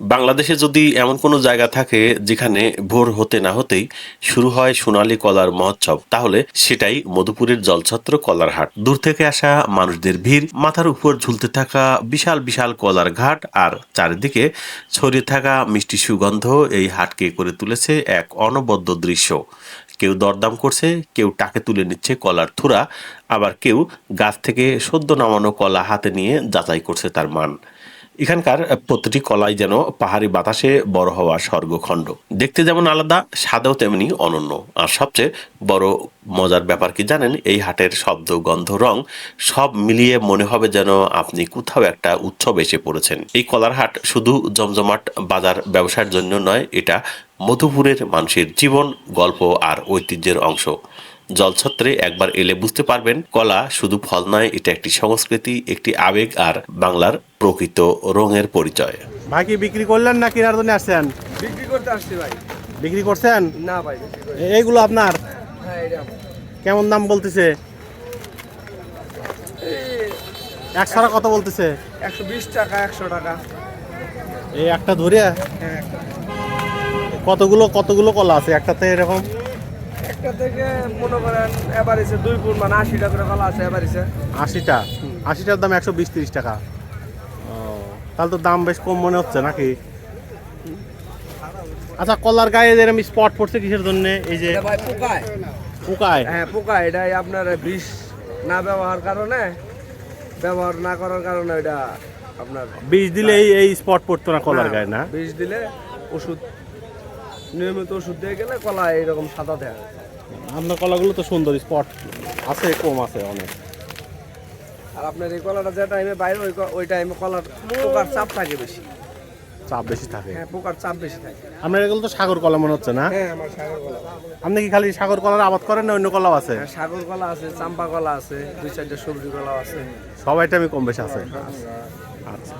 বাংলাদেশে যদি এমন কোনো জায়গা থাকে যেখানে ভোর হতে না হতেই শুরু হয় সোনালী কলার মহোৎসব, তাহলে সেটাই মধুপুরের জলছত্র কলার হাট। দূর থেকে আসা মানুষদের ভিড়, মাথার উপর ঝুলতে থাকা বিশাল বিশাল কলার ঘাট আর চারিদিকে ছড়িয়ে থাকা মিষ্টি সুগন্ধ এই হাটকে করে তুলেছে এক অনবদ্য দৃশ্য। কেউ দরদাম করছে, কেউ টাকে তুলে নিচ্ছে কলার থুরা, আবার কেউ গাছ থেকে সদ্য নামানো কলা হাতে নিয়ে যাচাই করছে তার মান। এখানকার প্রতিটি কলাই যেন পাহাড়ি বাতাসে বড় হওয়া স্বর্গখণ্ড। দেখতে যেমন আলাদা, স্বাদেও তেমনি অনন্য। আর সবচেয়ে বড় মজার ব্যাপার কি জানেন, এই হাটের শব্দ, গন্ধ, রং সব মিলিয়ে মনে হবে যেন আপনি কোথাও একটা উৎসব এসে পড়েছেন। এই কলার হাট শুধু জমজমাট বাজার ব্যবসার জন্য নয়, এটা মধুপুরের মানুষের জীবন গল্প আর ঐতিহ্যের অংশ। জলছত্রে একবার এলে বুঝতে পারবেন কলা শুধু ফল নয় এটা একটি সংস্কৃতি একটি আবেগ আর বাংলার প্রকৃত রঙের পরিচয়। ভাই কি বিক্রি করলেন না কেনার জন্য আসছেন? বিক্রি করতে আসছি ভাই। বিক্রি করছেন? না ভাই এইগুলো আপনার? হ্যাঁ কেমন দাম বলতেছে? একশোটা কত বলতেছে? একশো বিশ টাকা একশো টাকা। এই একটা ধরে হ্যাঁ একটা। কতগুলো কতগুলো কলা আছে? একটাতে এরকম? একটা থেকে মনে করেন এবার এসে দুই গুণ মানে আশি টাকা করে কলা আছে এবার এসে আশিটা? আশিটার দাম একশো বিশ তিরিশ টাকা তাহলে তো দাম বেশ কম মনে হচ্ছে নাকি? আচ্ছা কলার গায়ে এরকম স্পট পড়ছে কিসের জন্য? এই যে ভাই পোকায়। পোকায়? হ্যাঁ পোকা এটাই আপনার বিষ না ব্যবহার কারণে ব্যবহার না করার কারণে এটা আপনার বীজ দিলে এই এই স্পট পড়তো না কলার গায়ে না? বিষ দিলে ওষুধ নিয়মিত ওষুধ দিয়ে গেলে কলা এরকম সাদা দেয়। আপনার কলাগুলো তো সুন্দর স্পট। আছে কম আছে অনেক। আর আপনার এই কলাটা যে টাইমে বাইরে ওই ওই টাইমে কলার পোকার চাপ থাকে বেশি। চাপ বেশি থাকে? হ্যাঁ পোকার চাপ বেশি থাকে। আপনার এগুলো তো সাগর কলা মনে হচ্ছে না? হ্যাঁ আমার সাগর কলা। আপনি কি খালি সাগর কলার আবাদ করেন না অন্য কলাও আছে? হ্যাঁ, সাগর কলা আছে চাম্পা কলা আছে দুই চারটে সবজি কলা আছে। সব আইটেমই কম বেশি আছে। আচ্ছা।